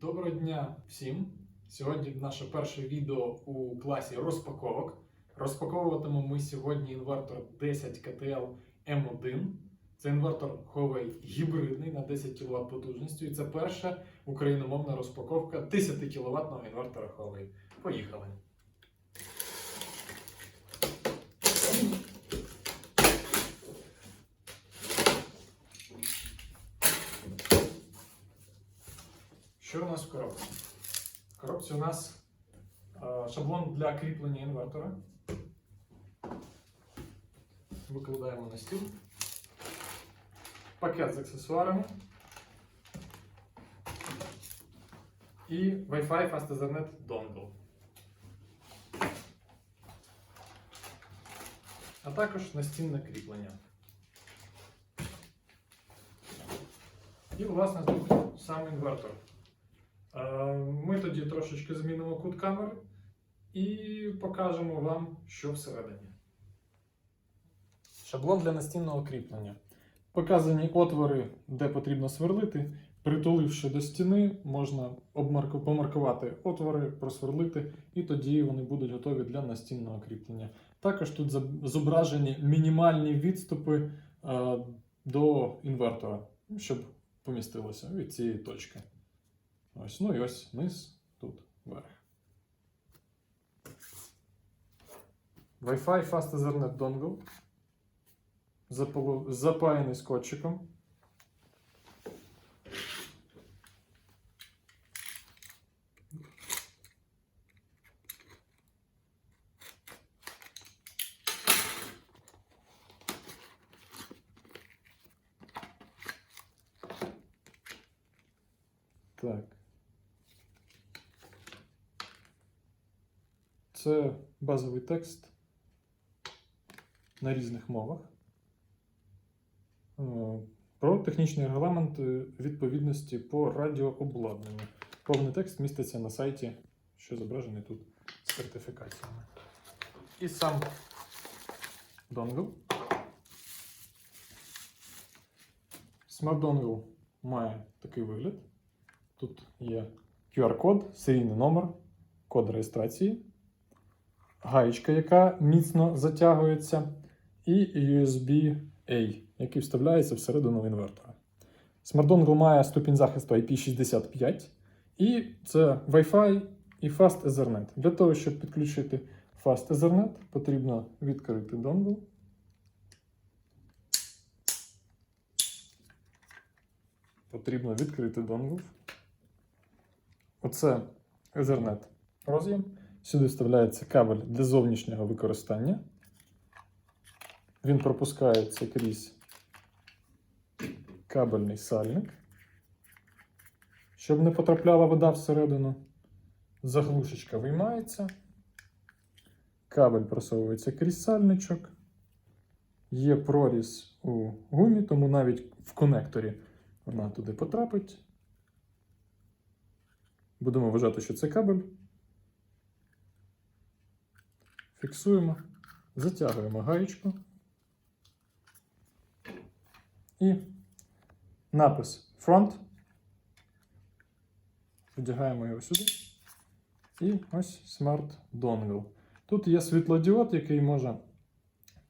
Доброго дня всім! Сьогодні наше перше відео у класі розпаковок. Розпаковуватимемо ми сьогодні інвертор 10 КТЛ М1. Це інвертор Huawei гібридний на 10 кВт потужністю. І це перша україномовна розпаковка 10 кВт інвертора Huawei. Поїхали! Що у нас в коробці? В коробці у нас е, шаблон для кріплення інвертора. Викладаємо на стіл. Пакет з аксесуарами. І Wi-Fi Fast Ethernet Dongle. А також настінне кріплення. І, власне, тут сам інвертор. Е, Ми тоді трошечки змінимо кут камери і покажемо вам, що всередині. Шаблон для настінного кріплення. Показані отвори, де потрібно сверлити. Притуливши до стіни, можна помаркувати отвори, просверлити, і тоді вони будуть готові для настінного кріплення. Також тут зображені мінімальні відступи е, до інвертора, щоб помістилося від цієї точки. Ось, ну і ось низ, тут вверх. Wi-Fi Fast Ethernet Dongle. Запаяний скотчиком. Так. Це базовий текст на різних мовах. Е, Про технічні регламенти відповідності по радіообладнанню. Повний текст міститься на сайті, що зображений тут з сертифікаціями. І сам донгл. Dongle має такий вигляд. Тут є QR-код, серійний номер, код реєстрації, гаєчка, яка міцно затягується, і USB-A, який вставляється всередину інвертора. Smart Dongle має ступінь захисту IP65, і це Wi-Fi і Fast Ethernet. Для того, щоб підключити Fast Ethernet, потрібно відкрити донгл. Потрібно відкрити донгл. Оце Ethernet роз'єм. Сюди вставляється кабель для зовнішнього використання. Він пропускається крізь кабельний сальник, щоб не потрапляла вода всередину. Заглушечка виймається. Кабель просовується крізь сальничок. Є проріз у гумі, тому навіть в конекторі вона туди потрапить. Будемо вважати, що це кабель. Фіксуємо, затягуємо гаєчку. І напис Front. Вдягаємо його сюди. І ось Smart Dongle. Тут є світлодіод, який може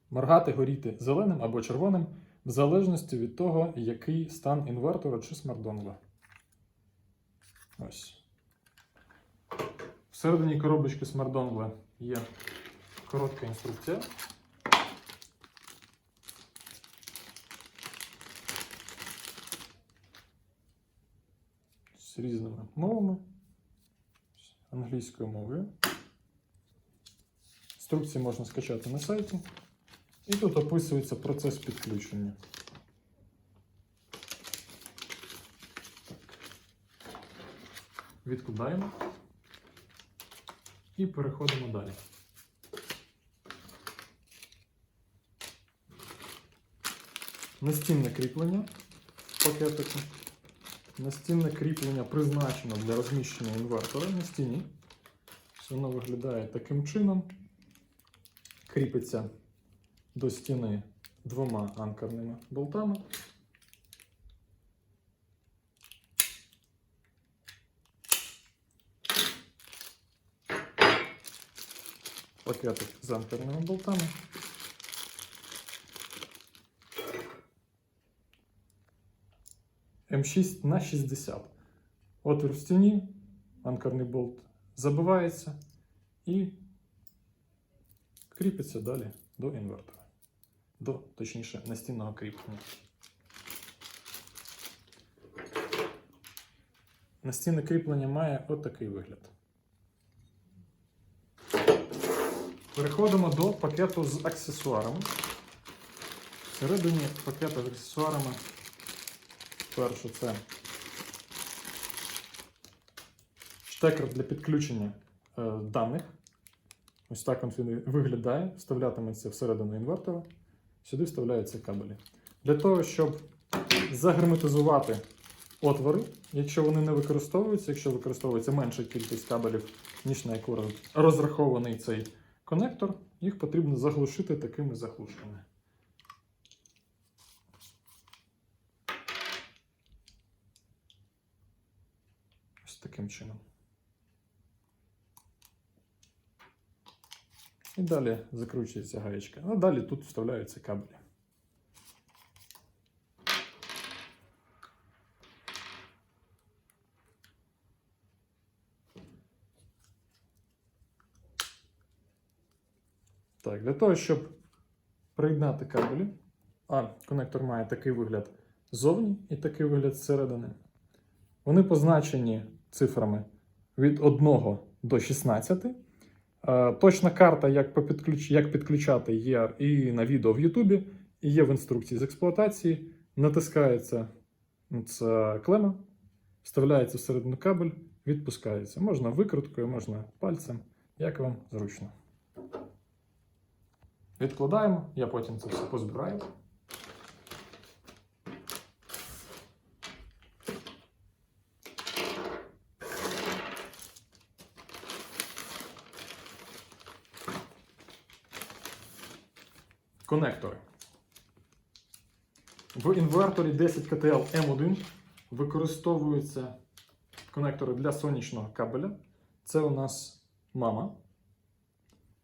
моргати, горіти зеленим або червоним, в залежності від того, який стан інвертора чи смарт-донгла. Ось. Всередині коробочки смарт-донгла є коротка інструкція. З різними мовами, англійською мовою. Інструкції можна скачати на сайті. І тут описується процес підключення. Відкладаємо і переходимо далі. настінне кріплення пакетику. Настінне кріплення призначено для розміщення інвертора на стіні. Воно виглядає таким чином. Кріпиться до стіни двома анкерними болтами. Пакетик з анкерними болтами. М6 на 60. Отвір в стіні, анкерний болт забивається і кріпиться далі до інвертора. До, точніше, настінного кріплення. Настінне кріплення має отакий вигляд. Переходимо до пакету з аксесуарами. Всередині пакету з аксесуарами перше це штекер для підключення е, даних. Ось так він виглядає, вставлятиметься всередину інвертора. Сюди вставляються кабелі. Для того, щоб загерметизувати отвори, якщо вони не використовуються, якщо використовується менша кількість кабелів, ніж на яку розрахований цей конектор, їх потрібно заглушити такими заглушками. Ось таким чином. І далі закручується гаєчка. А далі тут вставляються кабелі. Так, для того, щоб приєднати кабелі, а конектор має такий вигляд ззовні і такий вигляд зсередини. Вони позначені цифрами від 1 до 16. Е, Точна карта, як, як підключати, є і на відео в Ютубі, і є в інструкції з експлуатації. Натискається ця клема, вставляється всередину кабель, відпускається. Можна викруткою, можна пальцем, як вам зручно. Відкладаємо, я потім це все позбираю. Конектори. В інверторі 10 КТЛ М1 використовуються конектори для сонячного кабеля. Це у нас мама.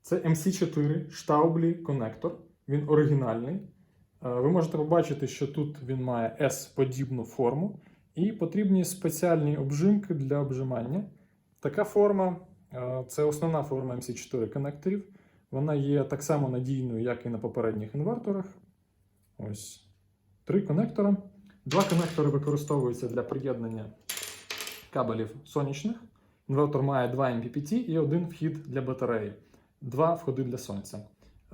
Це MC4 Штаублі конектор. Він оригінальний. Е, Ви можете побачити, що тут він має S-подібну форму, і потрібні спеціальні обжимки для обжимання. Така форма е, це основна форма MC4 конекторів. Вона є так само надійною, як і на попередніх інверторах. Ось три конектора. Два конектори використовуються для приєднання кабелів сонячних. Інвертор має два MPPT і один вхід для батареї, два входи для сонця.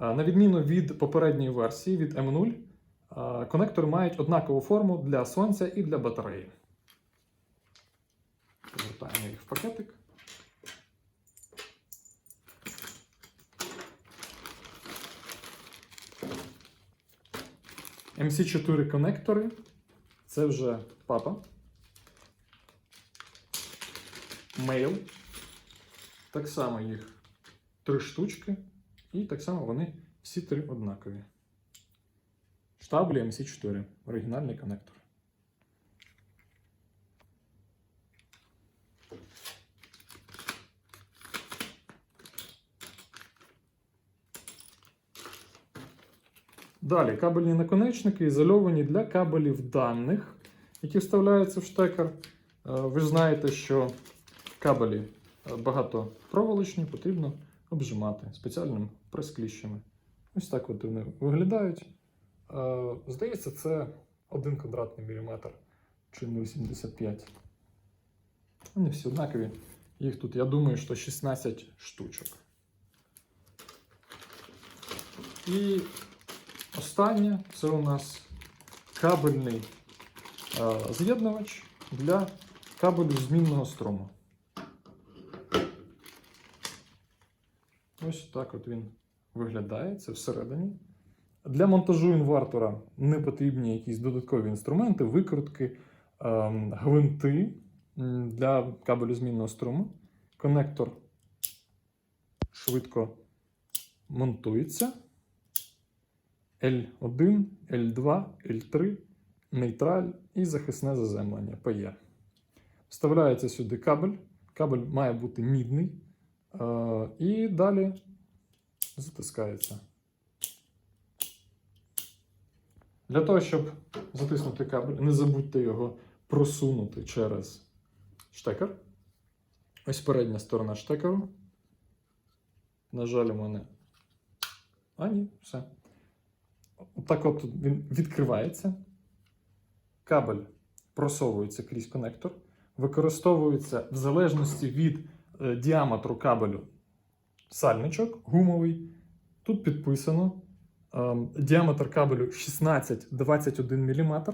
Е, На відміну від попередньої версії від M0, е, конектори мають однакову форму для сонця і для батареї. Повертаємо їх в пакетик. MC4 конектори. Це вже папа. Мейл. Так само їх три штучки. І так само вони всі три однакові. Штаблі MC4. Оригінальний конектор. Далі кабельні наконечники ізольовані для кабелів даних, які вставляються в штекер. Е, Ви знаєте, що кабелі е, багатопроволочні потрібно обжимати спеціальним прес-кліщами. Ось так от вони виглядають. Е, Здається, це 1 квадратний міліметр чи 0,75. Вони всі однакові. Їх тут, я думаю, що 16 штучок. І останнє це у нас кабельний е, з'єднувач для кабелю змінного струму. Ось так от він виглядає, це всередині. Для монтажу інвертора не потрібні якісь додаткові інструменти, викрутки, ем, гвинти для кабелю змінного струму. Конектор швидко монтується. L1, L2, L3, нейтраль і захисне заземлення PE. Вставляється сюди кабель. Кабель має бути мідний. Е, І далі затискається. Для того, щоб затиснути кабель, не забудьте його просунути через штекер. Ось передня сторона штекеру. На жаль, у мене. А, ні, все. Так от він відкривається. Кабель просовується крізь конектор, використовується в залежності від е, діаметру кабелю сальничок гумовий. Тут підписано ем, діаметр кабелю 16-21 мм.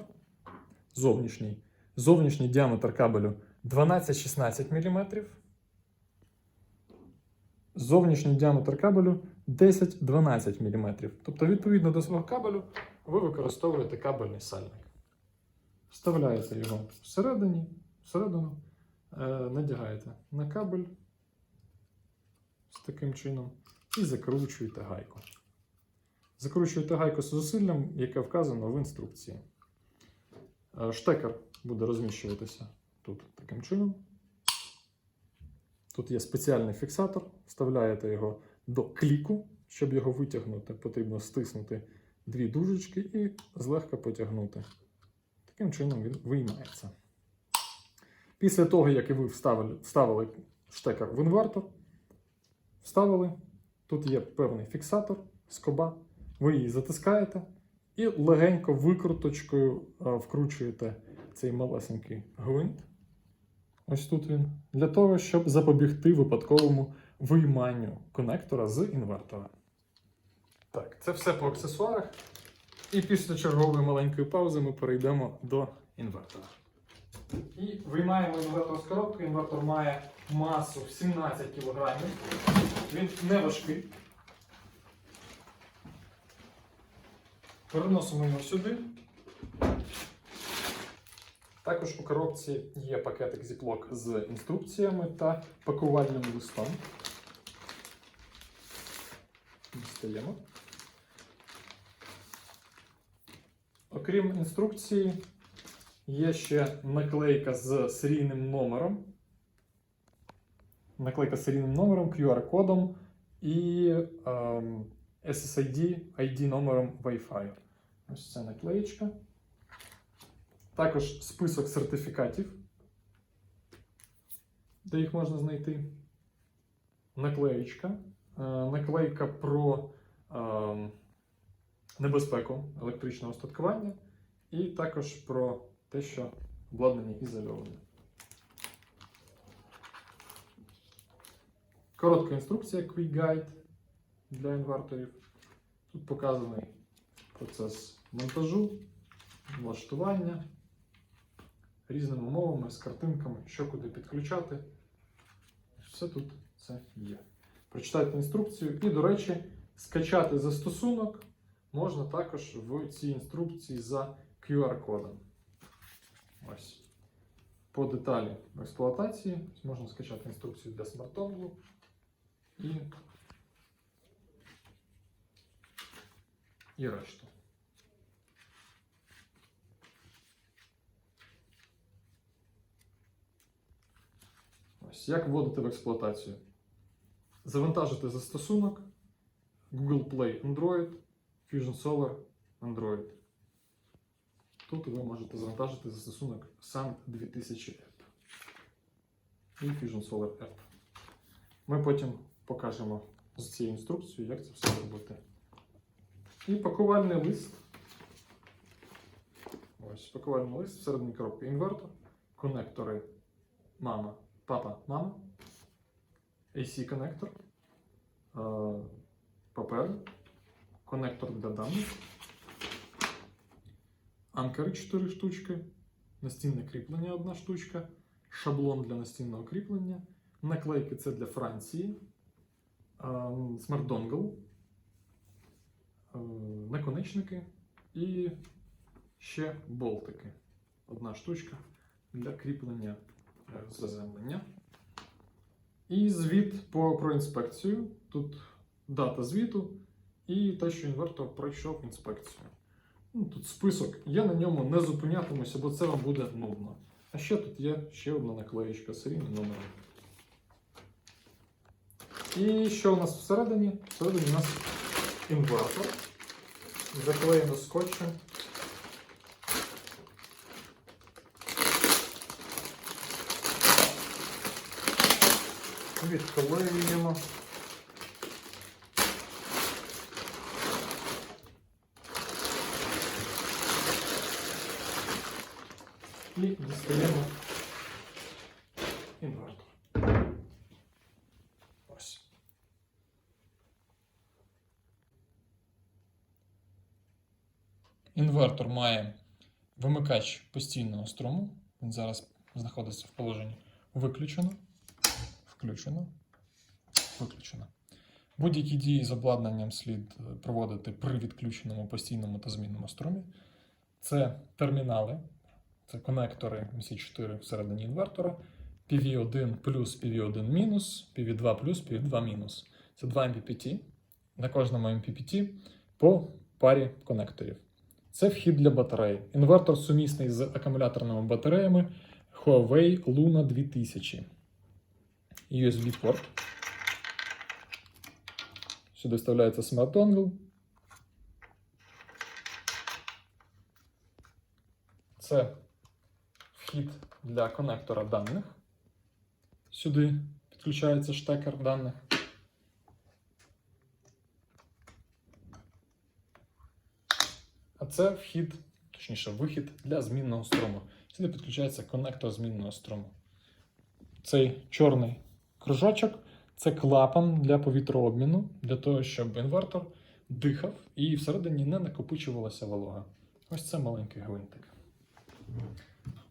Зовнішній. Зовнішній діаметр кабелю 12-16 мм. Зовнішній діаметр кабелю 10-12 мм. Тобто, відповідно до свого кабелю, ви використовуєте кабельний сальник. Вставляєте його всередині, всередину, е, надягаєте на кабель з таким чином і закручуєте гайку. Закручуєте гайку з зусиллям, яке вказано в інструкції. Е, Штекер буде розміщуватися тут таким чином. Тут є спеціальний фіксатор, вставляєте його до кліку. Щоб його витягнути, потрібно стиснути дві дужечки і злегка потягнути. Таким чином він виймається. Після того, як ви вставили, вставили штекер в інвертор, вставили, тут є певний фіксатор, скоба, ви її затискаєте і легенько викруточкою е, вкручуєте цей малесенький гвинт. Ось тут він. Для того, щоб запобігти випадковому вийманню конектора з інвертора. Так, це все по аксесуарах. І після чергової маленької паузи ми перейдемо до інвертора. І виймаємо інвертор з коробки. Інвертор має масу в 17 кг. Він не важкий. Переносимо його сюди. Також у коробці є пакетик зіплок з інструкціями та пакувальним листом. Дістаємо. Окрім інструкції, є ще наклейка з серійним номером. Наклейка з серійним номером, QR-кодом і ем, SSID ID номером Wi-Fi. Ось це наклеєчка. Також список сертифікатів, де їх можна знайти. Наклеєчка. Е, Наклейка про ем, небезпеку електричного остаткування, і також про те, що обладнання ізольоване. Коротка інструкція Quick Guide для інверторів. Тут показаний процес монтажу, влаштування різними мовами, з картинками, що куди підключати. Все тут це є. Прочитайте інструкцію. І, до речі, скачати застосунок можна також в цій інструкції за QR-кодом. Ось. По деталі експлуатації можна скачати інструкцію для смартонгу і, і решту. Як вводити в експлуатацію? Завантажити застосунок Google Play Android, Fusion Solar Android. Тут ви можете завантажити застосунок SAND 2000 App і Fusion Solar App. Ми потім покажемо з цією інструкцією, як це все зробити. І пакувальний лист. Ось пакувальний лист всередині коробки інвертор, конектори мама, папа, мама, AC конектор, е, папер, конектор для даних, анкери 4 штучки, настінне кріплення 1 штучка, шаблон для настінного кріплення, наклейки це для Франції, смарт-донгл, наконечники. І ще болтики. Одна штучка для кріплення е, заземлення. І звіт по, про інспекцію. Тут дата звіту і те, що інвертор пройшов інспекцію. Ну, тут список. Я на ньому не зупинятимуся, бо це вам буде нудно. А ще тут є ще одна наклеєчка серійним номером. І що у нас всередині? Всередині у нас інвертор. Заклеєно скотчем. Відклеюємо. І дістаємо інвертор. Ось. Інвертор має вимикач постійного струму. Він зараз знаходиться в положенні виключено, включено, виключено. Будь-які дії з обладнанням слід е, проводити при відключеному постійному та змінному струмі. Це термінали, це конектори MC4 всередині інвертора, PV1 плюс PV1 мінус, PV2 плюс PV2 мінус. Це два MPPT. На кожному MPPT по парі конекторів. Це вхід для батарей. Інвертор сумісний з акумуляторними батареями Huawei Luna 2000. USB-порт. Сюди вставляється Smart Dongle. Це вхід для конектора даних. Сюди підключається штекер даних. А це вхід, точніше, вихід для змінного струму. Сюди підключається конектор змінного струму. Цей чорний кружочок це клапан для повітрообміну, для того, щоб інвертор дихав і всередині не накопичувалася волога. Ось це маленький гвинтик.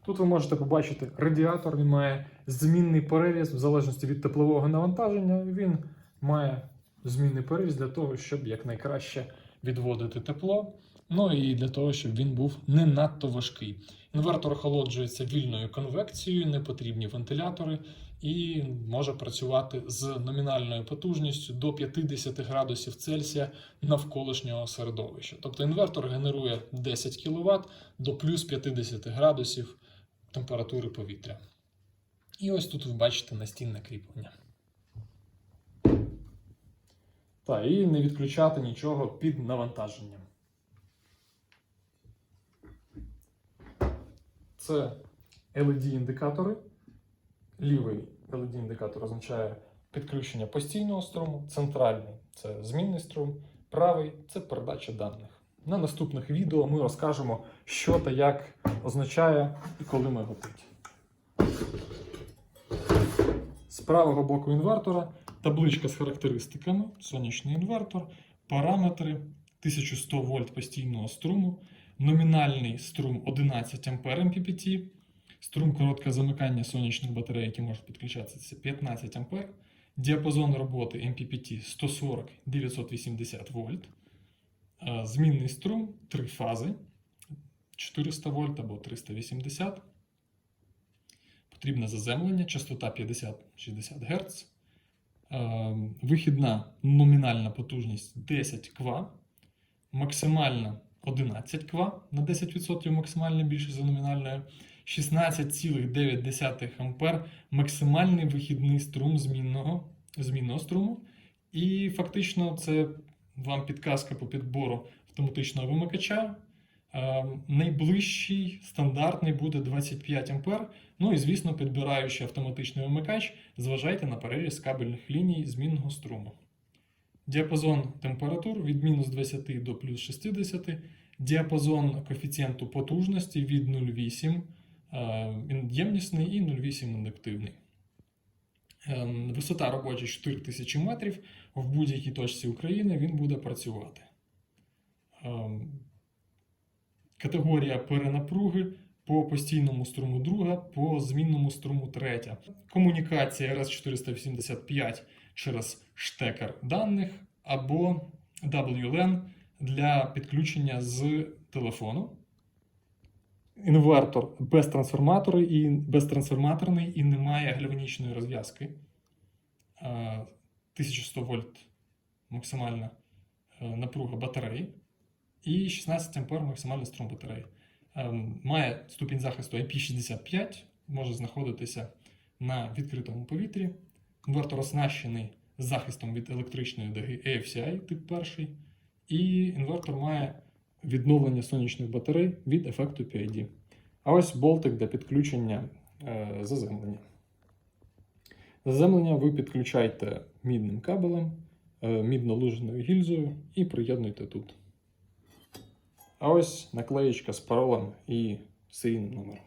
Тут ви можете побачити радіатор, він має змінний переріз в залежності від теплового навантаження. Він має змінний переріз для того, щоб якнайкраще відводити тепло. Ну і для того, щоб він був не надто важкий. Інвертор охолоджується вільною конвекцією, не потрібні вентилятори, і може працювати з номінальною потужністю до 50 градусів Цельсія навколишнього середовища. Тобто інвертор генерує 10 кВт до плюс 50 градусів температури повітря. І ось тут ви бачите настінне кріплення. Так, і не відключати нічого під навантаженням. Це LED-індикатори. Лівий LED-індикатор означає підключення постійного струму, центральний це змінний струм, правий це передача даних. На наступних відео ми розкажемо, що та як означає і коли ми готить. З правого боку інвертора табличка з характеристиками, сонячний інвертор, параметри 1100 вольт постійного струму, номінальний струм 11 А МППТ, струм короткого замикання сонячних батарей, які можуть підключатися, 15 А, діапазон роботи MPPT 140-980 вольт, Е, змінний струм 3 фази 400 вольт або 380. Потрібне заземлення, частота 50-60 Гц. Е, Вихідна номінальна потужність 10 кВт, максимальна 11 кВт на 10% максимально більше за номінальною. 16,9 А максимальний вихідний струм змінного, змінного струму. І фактично це вам підказка по підбору автоматичного вимикача. Е, найближчий стандартний буде 25 А. Ну і, звісно, підбираючи автоматичний вимикач, зважайте на переріз кабельних ліній змінного струму. Діапазон температур від мінус 20 до плюс 60, діапазон коефіцієнту потужності від 0,8 е, ємнісний і 0,8 індуктивний. Е, Висота робоча 4000 метрів. В будь-якій точці України він буде працювати. Е, Категорія перенапруги по постійному струму друга, по змінному струму третя. Комунікація RS485 через штекер даних або WLAN для підключення з телефону. Інвертор без трансформатора і безтрансформаторний і немає гальванічної розв'язки. Е, 1100 вольт максимальна е, напруга батареї і 16 А максимальний струм батареї. Ем, Має ступінь захисту IP65, може знаходитися на відкритому повітрі. Інвертор оснащений захистом від електричної дуги AFCI тип 1, і інвертор має відновлення сонячних батарей від ефекту PID. А ось болтик для підключення е, заземлення. Заземлення ви підключаєте мідним кабелем, е, мідно-лужною гільзою і приєднуєте тут. А ось наклеєчка з паролем і серійним номером.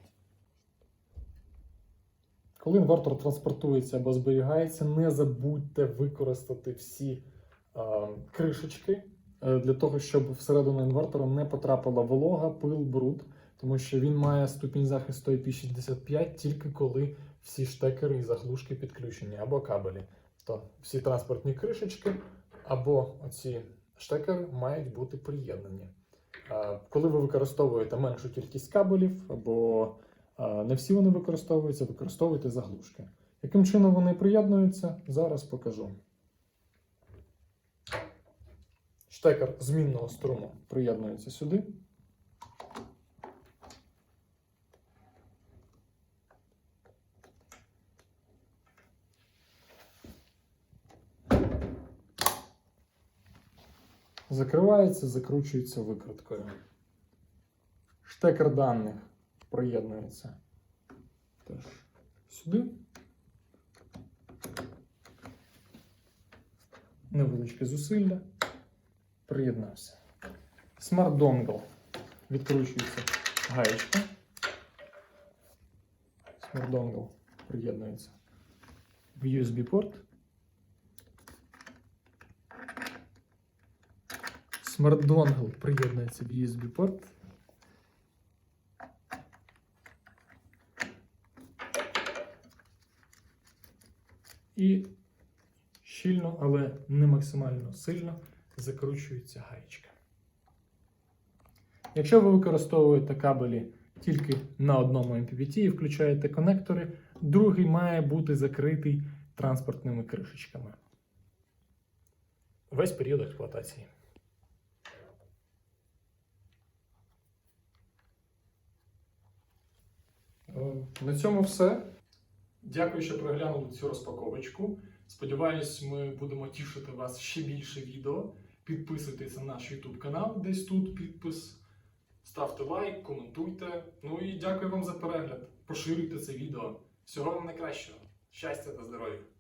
Коли інвертор транспортується або зберігається, не забудьте використати всі е, кришечки е, для того, щоб всередину інвертора не потрапила волога, пил, бруд, тому що він має ступінь захисту IP65 тільки коли всі штекери і заглушки підключені або кабелі. То всі транспортні кришечки або оці штекери мають бути приєднані. Коли ви використовуєте меншу кількість кабелів або не всі вони використовуються, використовуйте заглушки. Яким чином вони приєднуються, зараз покажу. Штекер змінного струму приєднується сюди. Закривається, закручується викруткою. Штекер даних приєднується теж сюди. Невеличке зусилля. Приєднався. Dongle. Відкручується гаєчка. Dongle приєднується в USB-порт. Dongle приєднується в USB-порт. І щільно, але не максимально сильно закручується гаєчка. Якщо ви використовуєте кабелі тільки на одному MPPT і включаєте конектори, другий має бути закритий транспортними кришечками. Весь період експлуатації. На цьому все. Дякую, що переглянули цю розпаковочку. Сподіваюсь, ми будемо тішити вас ще більше відео. Підписуйтесь на наш YouTube канал, десь тут підпис. Ставте лайк, коментуйте. Ну і дякую вам за перегляд. Поширюйте це відео. Всього вам найкращого. Щастя та здоров'я!